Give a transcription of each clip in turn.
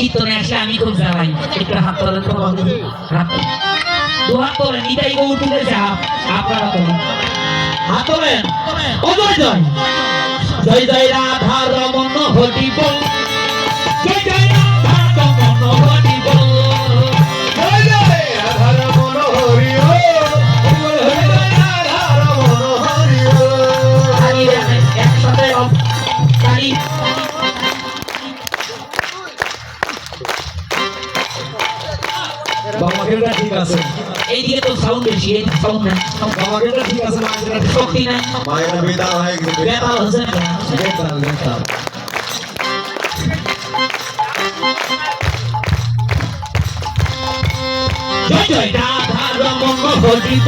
কীর্তনে আসলে আমি খুব জ্বালাই। একটু হাত তোলেন তো। দু হাত তোলেন নিতাই গৌ তুলেছে আপনারা তোলেন। হাত তোলেন। ও জয় জয়। জয় জয় রাধা রমন হরিব জয় জয় ঠিক আছে? এইদিকে তো সাউন্ড বেশি এই সাউন্ড না বামাকেলটা ঠিক আছে মায়ের শক্তি নাই। মায়ের বেদা হয় বেদা। হচ্ছে না। বেদা বেদা। জয় জয় রাধা রমঙ্গ হরিব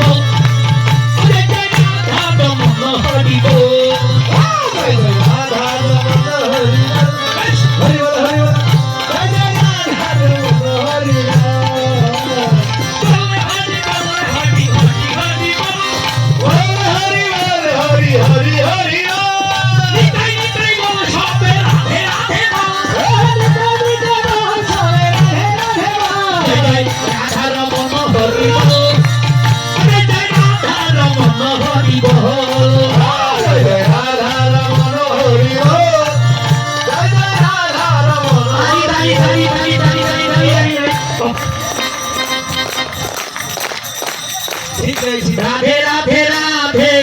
রাধে রাধে রাধে।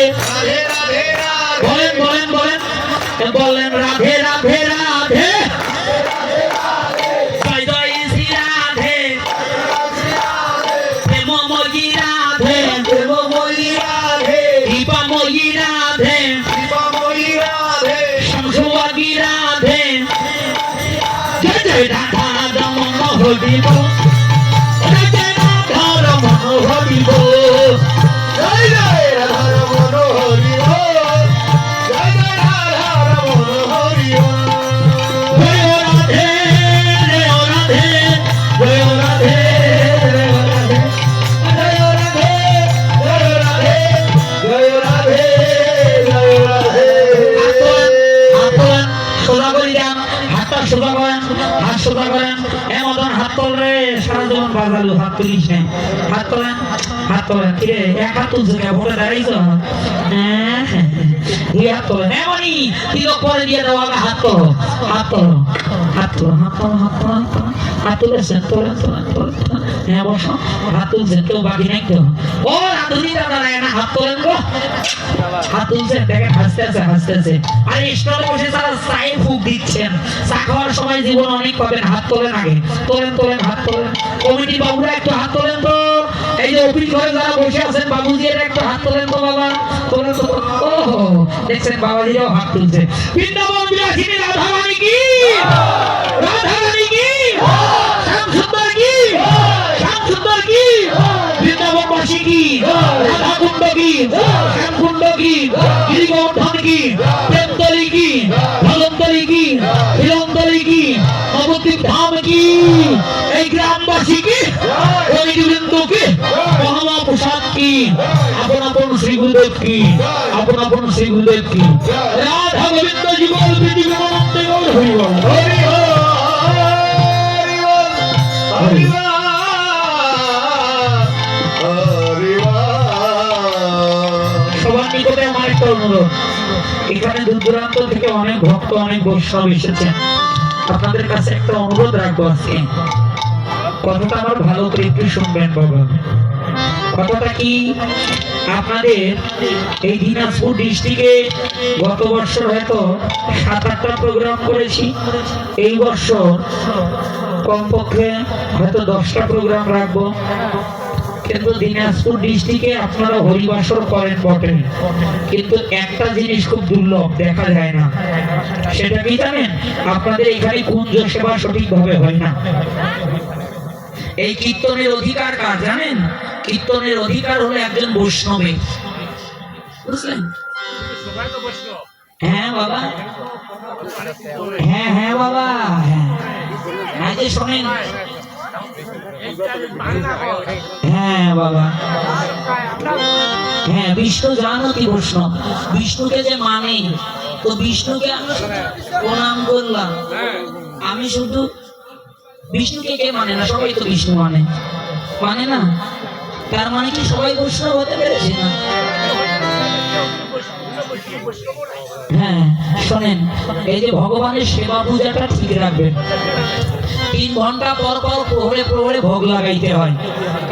বলেন বলেন বলেন। বলেন রাধে রাধে রাধে। জয় তুলিস নাই হাত তোলা হাত তোলা কিরে এক হাত তুলছে ভোটে দাঁড়াইছ? হ্যাঁ হ্যাঁ। মনি, দিয়ে হাত তোলো। হ্যাঁ, সময় জীবন অনেক পাবেন হাত তোলেন আগে তোলেন তোলেন হাত তোলেন কমিটি বাবুরা একটু হাত তোলেন তো এই যে অফিস ঘরে যারা বসে আছেন বাবুজি একটু হাত তোলেন তো বাবা তোলেন তো ও দেখছেন বাবাজিরাও হাত তুলছে। বৃন্দাবন বিলাসিনী রাধা রানী কি? রাধা রানী কি? শ্যাম সুন্দর কি? শ্যাম সুন্দর কি? বৃন্দাবনবাসী কি? রাধা কুণ্ড কি? শ্যাম কুণ্ড কি? গিরিগোবর্ধন কি? প্রেমতলি কি? ভগন্তলি কি? হিরন্তলি কি? নবদ্বীপ ধাম কি? এই গ্রামবাসী কি? কি? আপন আপন শ্রী গুরুদেব কি? আপন আপন শ্রী গুরুদেব কি? রাধা গোবিন্দ জীবন পৃথিবী মনন্দে গৌর হরি বল। হরি হরি সবার নিকটে আমার একটা অনুরোধ। এখানে দূর দূরান্ত থেকে অনেক ভক্ত অনেক বৈষ্ণব এসেছেন আপনাদের কাছে একটা অনুরোধ রাখব আজকে। কথাটা আমার ভালো করে একটু শুনবেন বাবা। কথাটা কি? আপনাদের এই দিনাজপুর ডিস্ট্রিক্টে গত বছর হয়তো সাত আটটা প্রোগ্রাম করেছি। এই বছর কমপক্ষে হয়তো দশটা প্রোগ্রাম রাখব। কিন্তু দিনাজপুর ডিস্ট্রিক্টে আপনারা হরিবাসর করেন বটে কিন্তু একটা জিনিস খুব দুর্লভ, দেখা যায় না। সেটা কি জানেন? আপনাদের এখানে কুঞ্জ সেবা সঠিকভাবে হয় না। এই কীর্তনের অধিকার কার জানেন? কীর্তনের অধিকার হলো একজন বৈষ্ণবের। বুঝলেন? হ্যাঁ বাবা। হ্যাঁ হ্যাঁ বাবা। হ্যাঁ। যে শোনেন। হ্যাঁ বাবা। হ্যাঁ বিষ্ণু জানো কি বৈষ্ণব। বিষ্ণুকে যে মানে তো বিষ্ণুকে আমি প্রণাম করলাম। আমি শুধু বিষ্ণুকে কে মানে না? সবাই তো বিষ্ণু মানে। মানে না? তার মানে কি সবাই বৈষ্ণব হতে পেরেছে না? হ্যাঁ শোনেন, এই যে ভগবানের সেবা পূজাটা ঠিক রাখবেন। তিন ঘণ্টা পর পর প্রহরে প্রহরে ভোগ লাগাইতে হয়।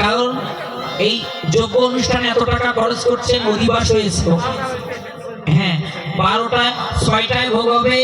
কারণ এই যোগ্য অনুষ্ঠানে এত টাকা খরচ করছেন অধিবাস হয়েছে। হ্যাঁ বারোটায়, ছয়টায় ভোগ হবে